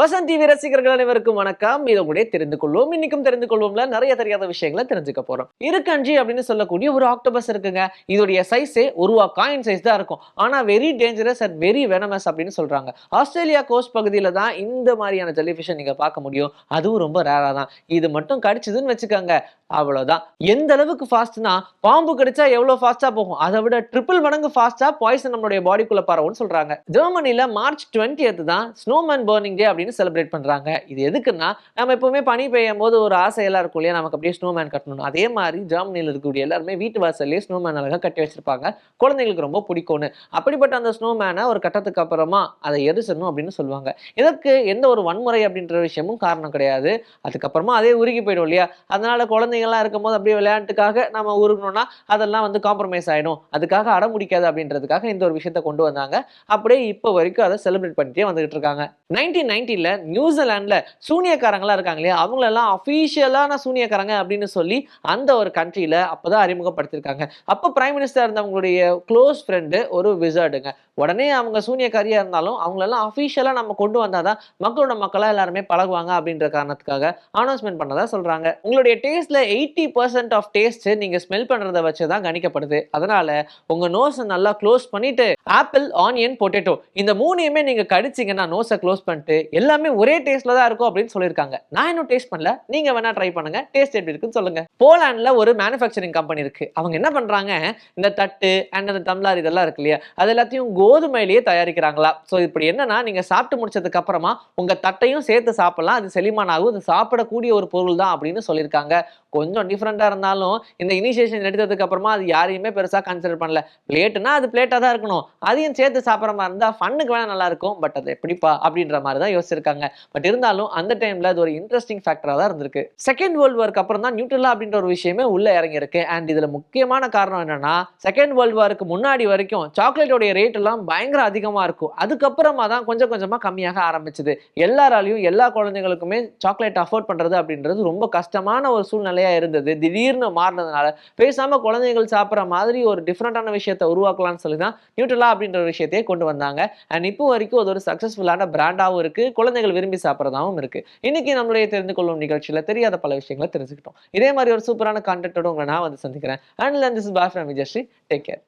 Vasanth TV ரசிகர்கள் அனைவருக்கும் வணக்கம். இதை கூட தெரிந்து கொள்வோம். இன்னைக்கும் தெரிந்து கொள்வோம்ல நிறைய தெரியாத விஷயங்களை தெரிஞ்சுக்க போறோம். இருக்கஞ்சி அப்படின்னு சொல்லக்கூடிய ஒரு ஆக்டோபஸ் இருக்குங்க. இதோடைய சைஸே ஒரு காயின் சைஸ் தான் இருக்கும். ஆனா very dangerous and very venomous அப்படின்னு சொல்றாங்க. ஆஸ்திரேலியா கோஸ்ட் பகுதியில தான் இந்த மாதிரியான ஜெல்லிஃபிஷை நீங்க பார்க்க முடியும். அதுவும் ரொம்ப ரேரா தான். இது மட்டும் கடிச்சதுன்னு வச்சுக்கோங்க. அவ்வளவுதான். எந்த அளவுக்கு ஃபாஸ்ட்னா பாம்பு கடிச்சா எவ்வளவு ஃபாஸ்டா போகும்? அதை விட ட்ரிபிள் மடங்கு ஃபாஸ்டா பாய்சன் நம்மளுடைய பாடிக்குள்ள பரவும்னு சொல்றாங்க. ஜெர்மனில மார்ச் டுவெண்ட்டி தான் ஸ்னோமேன் பர்னிங் டே அப்படின்னு செலிப்ரேட் பண்றாங்க. இது எதுக்குன்னா நம்ம எப்பவுமே பனி பெய்யும் போது ஒரு ஆசையெல்லாம் இருக்கும் இல்லையா? நமக்கு அப்படியே ஸ்னோமேன் கட்டணும் அதே மாதிரி ஜெர்மனியில் இருக்கக்கூடிய எல்லாருமே வீட்டு வாசல்லே ஸ்னோமேன் அழகாக கட்டி வச்சிருப்பாங்க. குழந்தைங்களுக்கு ரொம்ப பிடிக்கும்னு. அப்படிப்பட்ட அந்த ஸ்னோமேனை ஒரு கட்டத்துக்கு அப்புறமா அதை எரிசணும் அப்படின்னு சொல்லுவாங்க. இதற்கு எந்த ஒரு வன்முறை அப்படின்ற விஷயமும் காரணம் கிடையாது. அதுக்கப்புறமா அதே உருகி போயிடும் இல்லையா? அதனால குழந்தைங்கள்லாம் இருக்கும்போது அப்படியே விளையாட்டுக்காக நம்ம உருகணும்னா அதெல்லாம் வந்து காம்ப்ரமைஸ் ஆயிடும். அதுக்காக அடம் முடிக்காது அப்படின்றதுக்காக இந்த ஒரு விஷயத்த கொண்டு வந்தாங்க. அப்படியே இப்போ வரைக்கும் அதை செலிப்ரேட் பண்ணிட்டே வந்துகிட்டு இருக்காங்க. நைன்டீன் நைன்டீன்ல நியூசிலாந்துல சூனியக்காரங்களா இருக்காங்க இல்லையா? அவங்களெல்லாம் அஃபீஷியலான சூனியக்காரங்க அப்படின்னு சொல்லி அந்த ஒரு கண்ட்ரியில அப்பதான் அறிமுகப்படுத்திருக்காங்க. அப்போ பிரைம் மினிஸ்டர் இருந்தவங்களுடைய க்ளோஸ் ஃப்ரெண்டு ஒரு விசர்டுங்க உடனே அவங்க சூனியக்காரியா இருந்தாலும் அவங்களெல்லாம் அபிஷியலா நம்ம கொண்டு வந்தாதான் மக்களோட மக்களா எல்லாருமே பழகுவாங்க அப்படின்ற காரணத்துக்காக அனௌன்ஸ்மெண்ட் பண்ணதா சொல்றாங்க. உங்களுடைய டேஸ்ட்ல எயிட்டி பர்சன்ட் ஆஃப் டேஸ்ட் நீங்க ஸ்மெல் பண்றதை வச்சு தான் கணிக்கப்படுது. அதனால உங்க நோஸை நல்லா க்ளோஸ் பண்ணிட்டு ஆப்பிள் ஆனியன் பொட்டேட்டோ இந்த மூணையுமே நீங்க கடிச்சிங்கன்னா நோஸை க்ளோஸ் பண்ணிட்டு எல்லாமே ஒரே டேஸ்ட்ல தான் இருக்கும் அப்படின்னு சொல்லியிருக்காங்க. நான் இன்னும் டேஸ்ட் பண்ணல. நீங்க வேணா ட்ரை பண்ணுங்க. டேஸ்ட் எப்படி இருக்குன்னு சொல்லுங்க. போலாண்ட்ல ஒரு மேனுஃபேக்சரிங் கம்பெனி இருக்கு. அவங்க என்ன பண்றாங்க? இந்த தட்டு அண்ட் அந்த தம்ளார் இதெல்லாம் இருக்கு இல்லையா? அது எல்லாத்தையும் கோதுமையிலேயே தயாரிக்கிறாங்களா? ஸோ இப்படி என்னன்னா நீங்க சாப்பிட்டு முடிச்சதுக்கு அப்புறமா உங்க தட்டையும் சேர்த்து சாப்பிடலாம். அது செலிமானாகும் அது சாப்பிடக்கூடிய ஒரு பொருள் தான் அப்படின்னு சொல்லியிருக்காங்க. கொஞ்சம் டிஃப்ரெண்டாக இருந்தாலும் இந்த இனிஷியேஷன் எடுத்ததுக்கு அப்புறமா அது யாரையுமே பெருசாக கன்சிடர் பண்ணல. பிளேட்னா அது பிளேட்டாக தான் இருக்கணும். அதையும் சேர்த்து சாப்பிட்ற மாதிரி இருந்தால் ஃபன்னுக்கு வேணால் நல்லா இருக்கும். பட் அது எப்படிப்பா? அப்படின்ற மாதிரி தான் யோசிச்சிருக்காங்க. பட் இருந்தாலும் அந்த டைம்ல அது ஒரு இன்ட்ரெஸ்டிங் ஃபேக்டரா தான் இருந்திருக்கு. செகண்ட் வேர்ல்டு வார்க்கு அப்புறம் தான் நியூட்ரலா அப்படின்ற ஒரு விஷயமே உள்ள இறங்கியிருக்கு. அண்ட் இதுல முக்கியமான காரணம் என்னன்னா செகண்ட் வேர்ல்டு வார்க்கு முன்னாடி வரைக்கும் சாக்லேட்டோடைய ரேட் எல்லாம் பயங்கர அதிகமா இருக்கும். அதுக்கப்புறமா தான் கொஞ்சம் கொஞ்சமா கம்மியாக ஆரம்பிச்சது. எல்லாராலையும் எல்லா குழந்தைங்களுக்குமே சாக்லேட் அஃபோர்ட் பண்றது அப்படின்றது ரொம்ப கஷ்டமான ஒரு சூழ்நிலையா இருந்தது. திடீர்னு மாறினதுனால பேசாம குழந்தைகள் சாப்பிட்ற மாதிரி ஒரு டிஃப்ரெண்டான விஷயத்தை உருவாக்கலாம்னு சொல்லி தான் நியூட்ரலா அப்படின்ற ஒரு விஷயத்தையே கொண்டு வந்தாங்க. அண்ட் இப்போ வரைக்கும் அது ஒரு சக்சஸ்ஃபுல்லான பிராண்டாகவும் இருக்கு. குழந்தைகள் விரும்பி சாப்பிட்றதாகவும் இருக்கு. இன்னைக்கு நம்மளுடைய தெரிந்து கொள்ளும் நிகழ்ச்சியில் தெரியாத பல விஷயங்களை தெரிஞ்சுக்கிட்டோம். இதே மாதிரி ஒரு சூப்பரான கான்டென்ட்டோட உங்களை நான் வந்து சந்திக்கிறேன். And this is Vijayashree take care